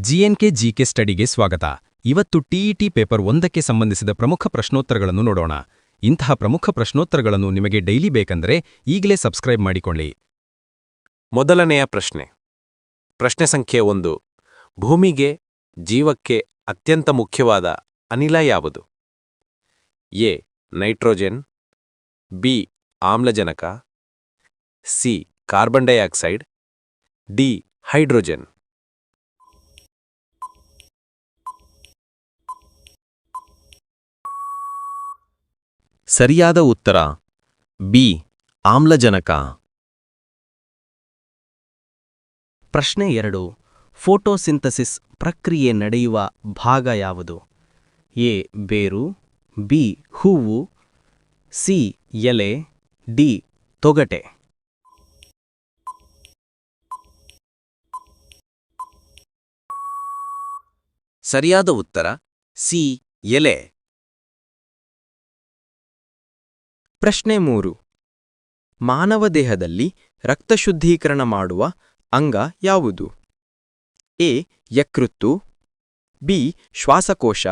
ಜಿಎನ್ಕೆ GK ಸ್ಟಡಿಗೆ ಸ್ವಾಗತ. ಇವತ್ತು TET paper ಒಂದಕ್ಕೆ ಸಂಬಂಧಿಸಿದ ಪ್ರಮುಖ ಪ್ರಶ್ನೋತ್ತರಗಳನ್ನು ನೋಡೋಣ. ಇಂತಹ ಪ್ರಮುಖ ಪ್ರಶ್ನೋತ್ತರಗಳನ್ನು ನಿಮಗೆ ಡೈಲಿ ಬೇಕಂದರೆ ಈಗಲೇ ಸಬ್ಸ್ಕ್ರೈಬ್ ಮಾಡಿಕೊಳ್ಳಿ. ಮೊದಲನೆಯ ಪ್ರಶ್ನೆ. ಪ್ರಶ್ನೆ ಸಂಖ್ಯೆ ಒಂದು. ಭೂಮಿಗೆ, ಜೀವಕ್ಕೆ ಅತ್ಯಂತ ಮುಖ್ಯವಾದ ಅನಿಲ ಯಾವುದು? ಎ, ನೈಟ್ರೋಜೆನ್, ಬಿ, ಆಮ್ಲಜನಕ, C, carbon dioxide, D, hydrogen. ಸರಿಯಾದ ಉತ್ತರ. ಬಿ. ಆಮ್ಲಜನಕ. ಪ್ರಶ್ನೆ ಎರಡು. ಫೋಟೋಸಿಂಥಸಿಸ್ ಪ್ರಕ್ರಿಯೆ ನಡೆಯುವ ಭಾಗ ಯಾವುದು? ಎ. ಬೇರು. ಬಿ. ಹೂವು. ಸಿ. ಎಲೆ. ಡಿ. ತೊಗಟೆ. ಸರಿಯಾದ ಉತ್ತರ. ಸಿ. ಎಲೆ. ಪ್ರಶ್ನೆ ಮೂರು. ಮಾನವ ದೇಹದಲ್ಲಿ ರಕ್ತಶುದ್ಧೀಕರಣ ಮಾಡುವ ಅಂಗ ಯಾವುದು? ಎ. ಯಕೃತ್ತು. ಬಿ. ಶ್ವಾಸಕೋಶ.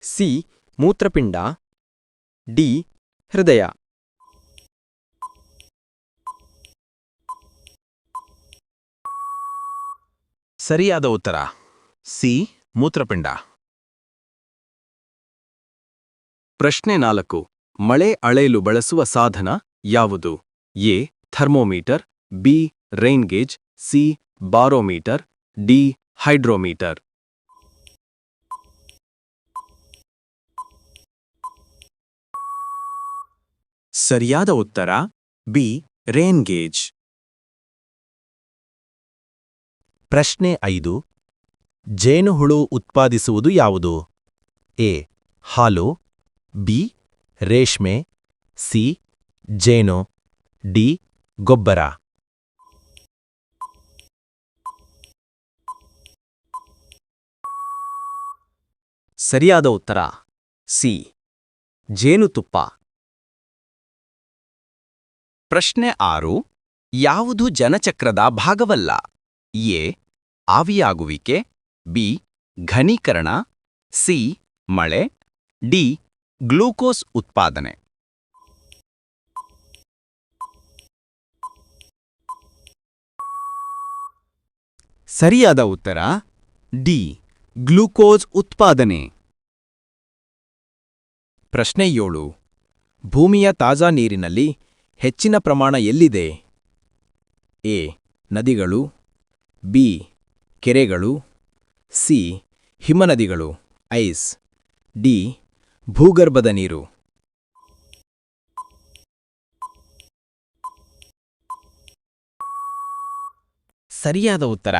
ಸಿ. ಮೂತ್ರಪಿಂಡ. ಡಿ. ಹೃದಯ. ಸರಿಯಾದ ಉತ್ತರ. ಸಿ. ಮೂತ್ರಪಿಂಡ. ಪ್ರಶ್ನೆ ನಾಲ್ಕು. ಮಳೆ ಅಳೆಯಲು ಬಳಸುವ ಸಾಧನ ಯಾವುದು? A. Thermometer, B. Rain gauge C. Barometer, D. Hydrometer. ಸರಿಯಾದ ಉತ್ತರ, ಬಿ. ರೇನ್ಗೇಜ್ ಪ್ರಶ್ನೆ ಐದು. ಜೇನುಹುಳು ಉತ್ಪಾದಿಸುವುದು ಯಾವುದು? ಎ. ಹಾಲು, ಬಿ. ರೇಷ್ಮೆ, ಸಿ, ಜೇನು, ಡಿ, ಗೊಬ್ಬರ. ಸರಿಯಾದ ಉತ್ತರ, ಸಿ ಜೇನುತುಪ್ಪ ಪ್ರಶ್ನೆ ಆರು, ಯಾವುದು ಜನಚಕ್ರದ ಭಾಗವಲ್ಲ? ಎ, ಆವಿಯಾಗುವಿಕೆ, ಬಿ, ಘನೀಕರಣ, ಸಿ, ಮಳೆ, ಡಿ ಗ್ಲೂಕೋಸ್ ಉತ್ಪಾದನೆ. ಸರಿಯಾದ ಉತ್ತರ, ಡಿ, ಗ್ಲೂಕೋಸ್ ಉತ್ಪಾದನೆ. ಪ್ರಶ್ನೆ ಏಳು, ಭೂಮಿಯ ತಾಜಾ ನೀರಿನಲ್ಲಿ ಹೆಚ್ಚಿನ ಪ್ರಮಾಣ ಎಲ್ಲಿದೆ? ಎ, ನದಿಗಳು, ಬಿ, ಕೆರೆಗಳು, ಸಿ, ಹಿಮನದಿಗಳು, ಐಸ್, ಡಿ ಭೂಗರ್ಭದ ನೀರು. ಸರಿಯಾದ ಉತ್ತರ,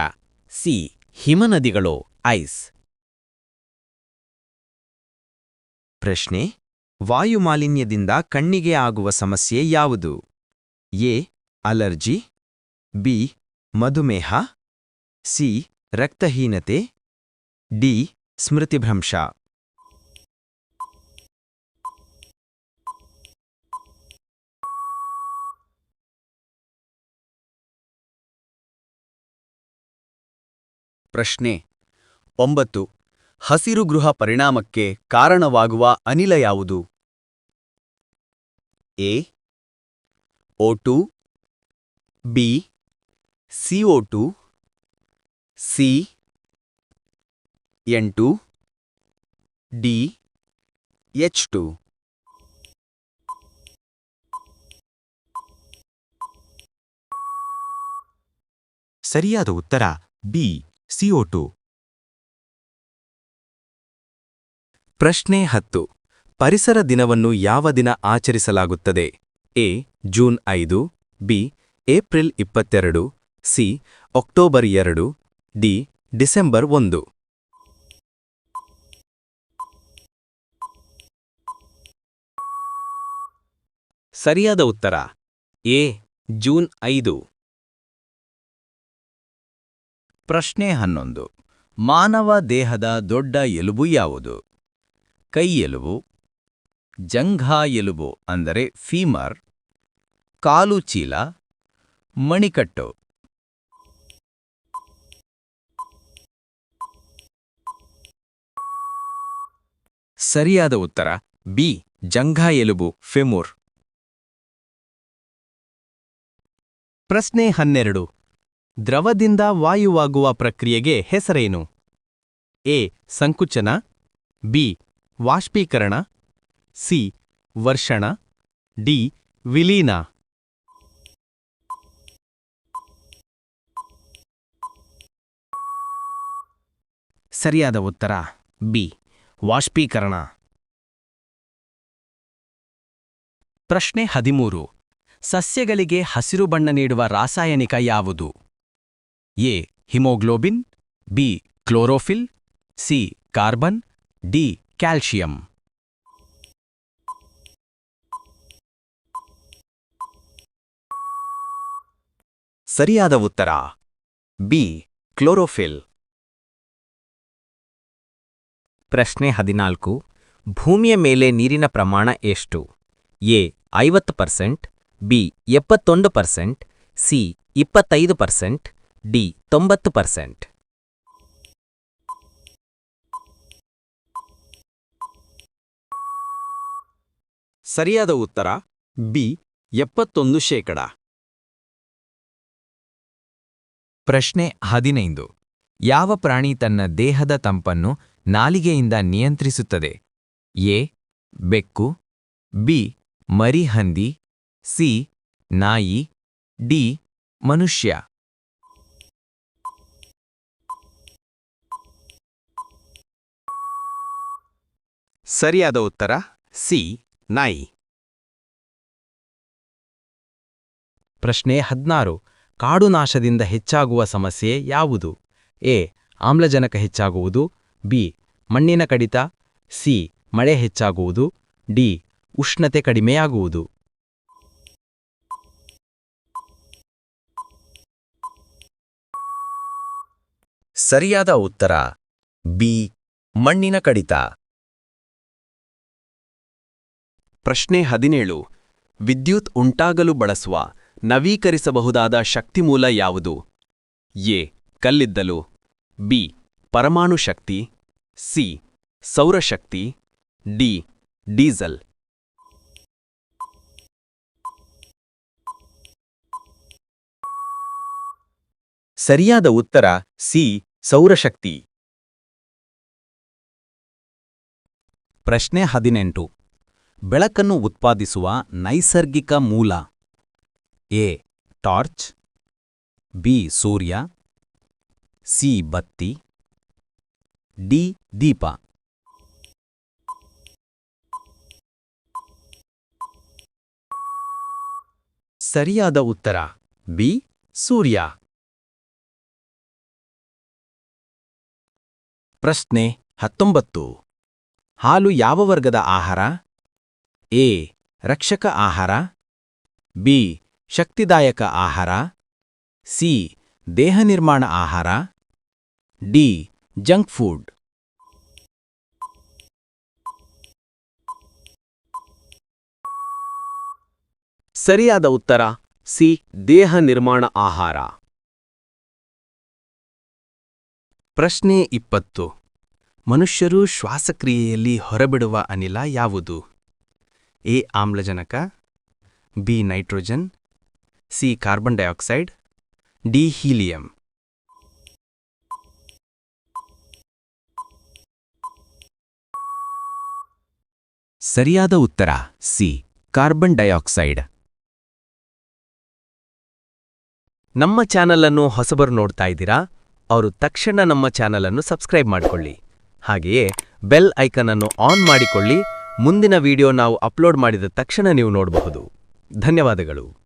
ಸಿ, ಹಿಮನದಿಗಳು, ಐಸ್. ಪ್ರಶ್ನೆ, ವಾಯುಮಾಲಿನ್ಯದಿಂದ ಕಣ್ಣಿಗೆ ಆಗುವ ಸಮಸ್ಯೆ ಯಾವುದು? A, allergy. ಬಿ, ಮಧುಮೇಹ. ಸಿ, ರಕ್ತಹೀನತೆ. ಡಿ, ಸ್ಮೃತಿಭ್ರಂಶ. ಪ್ರಶ್ನೆ ಒಂಬತ್ತು. ಹಸಿರು ಗೃಹ ಪರಿಣಾಮಕ್ಕೆ ಕಾರಣವಾಗುವ ಅನಿಲ ಯಾವುದು? A. O two B. C O two C. ಎಂಟು. ಡಿ. H two. ಸರಿಯಾದ ಉತ್ತರ ಬಿ. ಸಿಒಟು ಪ್ರಶ್ನೆ ಹತ್ತು. ಪರಿಸರ ದಿನವನ್ನು ಯಾವ ದಿನ ಆಚರಿಸಲಾಗುತ್ತದೆ? ಎ, ಜೂನ್ ಐದು, ಬಿ, ಏಪ್ರಿಲ್ ಇಪ್ಪತ್ತೆರಡು, ಸಿ, ಅಕ್ಟೋಬರ್ ಎರಡು, ಡಿ, ಡಿಸೆಂಬರ್ ಒಂದು. ಸರಿಯಾದ ಉತ್ತರ. ಎ, ಜೂನ್ ಐದು. ಪ್ರಶ್ನೆ ಹನ್ನೊಂದು. ಮಾನವ ದೇಹದ ದೊಡ್ಡ ಎಲುಬು ಯಾವುದು? ಕೈ ಎಲುಬು, ಜಂಘಾ ಎಲುಬು ಅಂದರೆ ಫೀಮರ್, ಕಾಲು ಚೀಲ, ಮಣಿಕಟ್ಟು. ಸರಿಯಾದ ಉತ್ತರ, ಬಿ, ಜಂಘಾ ಎಲುಬು, ಫೆಮೂರ್. ಪ್ರಶ್ನೆ ಹನ್ನೆರಡು. ದ್ರವದಿಂದ ವಾಯುವಾಗುವ ಪ್ರಕ್ರಿಯೆಗೆ ಹೆಸರೇನು? ಎ. ಸಂಕುಚನ, ಬಿ. ವಾಷ್ಪೀಕರಣ, ಸಿ. ವರ್ಷಣ, ಡಿ. ವಿಲೀನ. ಸರಿಯಾದ ಉತ್ತರ, ಬಿ. ವಾಷ್ಪೀಕರಣ. ಪ್ರಶ್ನೆ ಹದಿಮೂರು. ಸಸ್ಯಗಳಿಗೆ ಹಸಿರು ಬಣ್ಣ ನೀಡುವ ರಾಸಾಯನಿಕ ಯಾವುದು? A haemoglobin B chlorophyll C carbon D calcium. ಸರಿಯಾದ ಉತ್ತರ. B chlorophyll. ಪ್ರಶ್ನೆ ಹದಿನಾಲ್ಕು. ಭೂಮಿಯ ಮೇಲೆ ನೀರಿನ ಪ್ರಮಾಣ ಎಷ್ಟು? ಎ ಐವತ್ತು ಪರ್ಸೆಂಟ್ ಬಿ ಎಪ್ಪತ್ತೊಂದು ಪರ್ಸೆಂಟ್ ಸಿ ಇಪ್ಪತ್ತೈದು ಪರ್ಸೆಂಟ್ ಡಿ ತೊಂಬತ್ತು ಪರ್ಸೆಂಟ್. ಸರಿಯಾದ ಉತ್ತರ ಬಿ ಎಪ್ಪತ್ತೊಂದು ಶೇಕಡ. ಪ್ರಶ್ನೆ ಹದಿನೈದು. ಯಾವ ಪ್ರಾಣಿ ತನ್ನ ದೇಹದ ತಂಪನ್ನು ನಾಲಿಗೆಯಿಂದ ನಿಯಂತ್ರಿಸುತ್ತದೆ? ಎ ಬೆಕ್ಕು ಬಿ ಮರಿಹಂದಿ ಸಿ ನಾಯಿ ಡಿ ಮನುಷ್ಯ. ಸರಿಯಾದ ಉತ್ತರ, ಸಿ, ನೈ. ಪ್ರಶ್ನೆ ಹದಿನಾರು. ಕಾಡು ನಾಶದಿಂದ ಹೆಚ್ಚಾಗುವ ಸಮಸ್ಯೆ ಯಾವುದು? ಎ, ಆಮ್ಲಜನಕ ಹೆಚ್ಚಾಗುವುದು. ಬಿ, ಮಣ್ಣಿನ ಕಡಿತ. ಸಿ, ಮಳೆ ಹೆಚ್ಚಾಗುವುದು. ಡಿ, ಉಷ್ಣತೆ ಕಡಿಮೆಯಾಗುವುದು. ಸರಿಯಾದ ಉತ್ತರ, ಬಿ, ಮಣ್ಣಿನ ಕಡಿತ. ಪ್ರಶ್ನೆ ಹದಿನೇಳು. ವಿದ್ಯುತ್ ಉಂಟಾಗಲು ಬಳಸುವ, ನವೀಕರಿಸಬಹುದಾದ ಶಕ್ತಿ ಮೂಲ ಯಾವುದು? ಎ. ಕಲ್ಲಿದ್ದಲು. ಬಿ. ಪರಮಾಣು ಶಕ್ತಿ. ಸಿ. ಸೌರಶಕ್ತಿ. ಡಿ. ಡೀಸೆಲ್. ಸರಿಯಾದ ಉತ್ತರ, ಸಿ. ಸೌರಶಕ್ತಿ. ಪ್ರಶ್ನೆ ಹದಿನೆಂಟು. ಬೆಳಕನ್ನು ಉತ್ಪಾದಿಸುವ ನೈಸರ್ಗಿಕ ಮೂಲ. ಎ. ಟಾರ್ಚ್. ಬಿ. ಸೂರ್ಯ. ಸಿ. ಬತ್ತಿ. ಡಿ. ದೀಪ. ಸರಿಯಾದ ಉತ್ತರ. ಬಿ. ಸೂರ್ಯ. ಪ್ರಶ್ನೆ ಹತ್ತೊಂಬತ್ತು. ಹಾಲು ಯಾವ ವರ್ಗದ ಆಹಾರ? ಎ. ರಕ್ಷಕ ಆಹಾರ. ಬಿ. ಶಕ್ತಿದಾಯಕ ಆಹಾರ. ಸಿ. ದೇಹ ನಿರ್ಮಾಣ ಆಹಾರ. ಡಿ. Junk food. ಸರಿಯಾದ ಉತ್ತರ. ಸಿ. ದೇಹ ನಿರ್ಮಾಣ ಆಹಾರ. ಪ್ರಶ್ನೆ ಇಪ್ಪತ್ತು. ಮನುಷ್ಯರು ಶ್ವಾಸಕ್ರಿಯೆಯಲ್ಲಿ ಹೊರಬಿಡುವ ಅನಿಲ ಯಾವುದು? ಎ ಆಮ್ಲಜನಕ, B nitrogen, C carbon dioxide, D helium. ಸರಿಯಾದ ಉತ್ತರ, ಸಿ, ಕಾರ್ಬನ್ ಡೈಆಕ್ಸೈಡ್. ನಮ್ಮ ಚಾನಲನ್ನು ಹೊಸಬರು ನೋಡ್ತಾ ಇದ್ದೀರಾ? ಅವರು ತಕ್ಷಣ ನಮ್ಮ ಚಾನಲನ್ನು ಸಬ್ಸ್ಕ್ರೈಬ್ ಮಾಡಿಕೊಳ್ಳಿ. ಹಾಗೆಯೇ ಬೆಲ್ ಐಕನ್ ಅನ್ನು ಆನ್ ಮಾಡಿಕೊಳ್ಳಿ. ಮುಂದಿನ ವಿಡಿಯೋ ನಾವು ಅಪ್ಲೋಡ್ ಮಾಡಿದ ತಕ್ಷಣ ನೀವು ನೋಡಬಹುದು. ಧನ್ಯವಾದಗಳು.